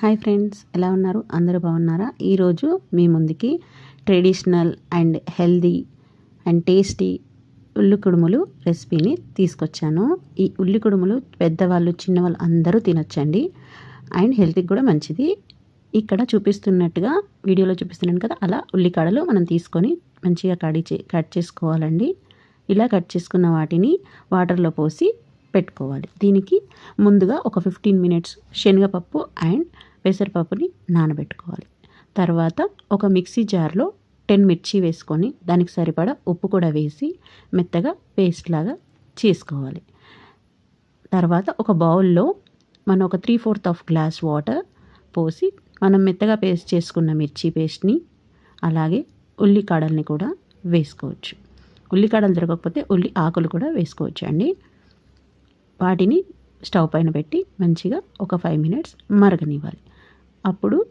Hi friends ఎలా ఉన్నారు? అందరూ బాగున్నారా? ఈరోజు మీ ముందుకి traditional and healthy and tasty ఉల్లి కుడుములు రెసిపీని తీసుకొచ్చాను. ఈ ఉల్లి కుడుములు పెద్దవాళ్ళు చిన్నవాళ్ళు అందరూ తినొచ్చండి. అండ్ హెల్త్కి కూడా మంచిది. ఇక్కడ చూపిస్తున్నట్టుగా వీడియోలో చూపిస్తున్నాను కదా అలా ఉల్లికాడలు మనం తీసుకొని మంచిగా కడి కట్ చేసుకోవాలండి. ఇలా కట్ చేసుకున్న వాటిని వాటర్లో పోసి పెట్టుకోవాలి. దీనికి ముందుగా ఒక ఫిఫ్టీన్ మినిట్స్ శనగపప్పు అండ్ పెసరపప్పుని నానబెట్టుకోవాలి. తర్వాత ఒక మిక్సీ జార్లో టెన్ మిర్చి వేసుకొని దానికి సరిపడా ఉప్పు కూడా వేసి మెత్తగా పేస్ట్ లాగా చేసుకోవాలి. తర్వాత ఒక బౌల్లో మనం ఒక three fourth of glass water పోసి మనం మెత్తగా పేస్ట్ చేసుకున్న మిర్చి పేస్ట్ని అలాగే ఉల్లికాడల్ని కూడా వేసుకోవచ్చు. ఉల్లికాడలు దొరకకపోతే ఉల్లి ఆకులు కూడా వేసుకోవచ్చు అండి. వాటిని స్టవ్ పైన పెట్టి మంచిగా ఒక ఫైవ్ మినిట్స్ మరగనివ్వాలి. అప్పుడు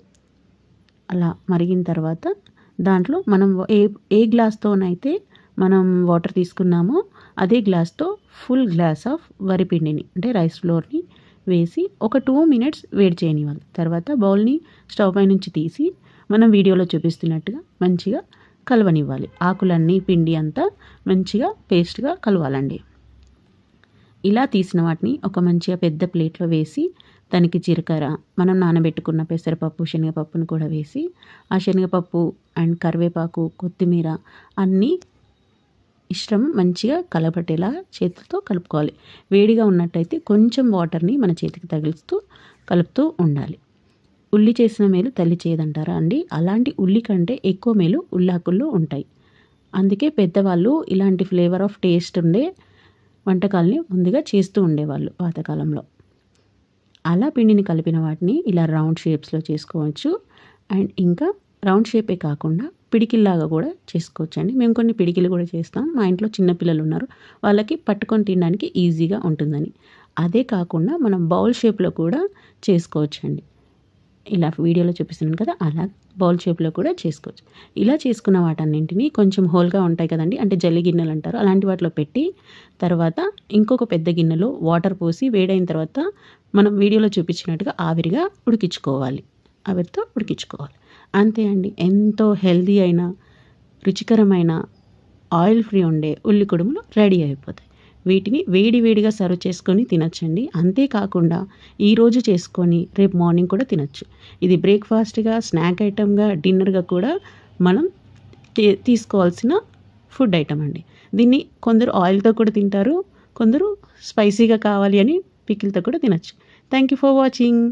అలా మరిగిన తర్వాత దాంట్లో మనం ఏ ఏ గ్లాస్తోనైతే మనం వాటర్ తీసుకున్నామో అదే గ్లాస్తో ఫుల్ గ్లాస్ ఆఫ్ వరిపిండిని అంటే రైస్ ఫ్లోర్ని వేసి ఒక టూ మినిట్స్ వేడి చేయనివ్వాలి. తర్వాత బౌల్ని స్టవ్ పై నుంచి తీసి మనం వీడియోలో చూపిస్తున్నట్టుగా మంచిగా కలవనివ్వాలి. ఆకులన్నీ పిండి అంతా మంచిగా పేస్ట్గా కలవాలండి. ఇలా తీసిన వాటిని ఒక మంచిగా పెద్ద ప్లేట్లో వేసి దానికి జీలకర్ర మనం నానబెట్టుకున్న పెసరపప్పు శనగపప్పును కూడా వేసి ఆ శనగపప్పు అండ్ కరివేపాకు కొత్తిమీర అన్నీ ఇష్టం మంచిగా కలబట్టేలా చేతితో కలుపుకోవాలి. వేడిగా ఉన్నట్టయితే కొంచెం వాటర్ని మన చేతికి తగిలిస్తూ కలుపుతూ ఉండాలి. ఉల్లి చేసిన మేలు తల్లి చేయదంటారా అండి? అలాంటి ఉల్లి కంటే ఎక్కువ మేలు ఉల్లాకుల్లో ఉంటాయి. అందుకే పెద్దవాళ్ళు ఇలాంటి ఫ్లేవర్ ఆఫ్ టేస్ట్ ఉండే వంటకాలని ముందుగా చేస్తూ ఉండేవాళ్ళు పాతకాలంలో. అలా పిండిని కలిపిన వాటిని ఇలా రౌండ్ షేప్స్లో చేసుకోవచ్చు. అండ్ ఇంకా రౌండ్ షేపే కాకుండా పిడికిల్లాగా కూడా చేసుకోవచ్చు అండి మేము కొన్ని పిడికిలు కూడా చేస్తాం. మా ఇంట్లో చిన్నపిల్లలు ఉన్నారు. వాళ్ళకి పట్టుకొని తినడానికి ఈజీగా ఉంటుందని. అదే కాకుండా మనం బౌల్ షేప్లో కూడా చేసుకోవచ్చు అండి ఇలా వీడియోలో చూపిస్తున్నాను కదా అలా బౌల్ షేప్లో కూడా చేసుకోవచ్చు. ఇలా చేసుకున్న వాటన్నింటినీ కొంచెం హోల్గా ఉంటాయి కదండి అంటే జల్లి గిన్నెలు అంటారు అలాంటి వాటిలో పెట్టి తర్వాత ఇంకొక పెద్ద గిన్నెలో వాటర్ పోసి వేడైన తర్వాత మనం వీడియోలో చూపించినట్టుగా ఆవిరిగా ఉడికించుకోవాలి. ఆవిరితో ఉడికించుకోవాలి. అంతే అండి ఎంతో హెల్దీ అయిన రుచికరమైన ఆయిల్ ఫ్రీ ఉండే ఉల్లి కుడుములు రెడీ అయిపోతాయి. వీటిని వేడి వేడిగా సర్వ్ చేసుకొని తినచ్చండి. అంతేకాకుండా ఈరోజు చేసుకొని రేపు మార్నింగ్ కూడా తినచ్చు. ఇది బ్రేక్ఫాస్ట్గా స్నాక్ ఐటమ్గా డిన్నర్గా కూడా మనం తీసుకోవాల్సిన ఫుడ్ ఐటమ్ అండి. దీన్ని కొందరు ఆయిల్తో కూడా తింటారు కొందరు స్పైసీగా కావాలి అని పికిల్తో కూడా తినచ్చు. Thank you for watching.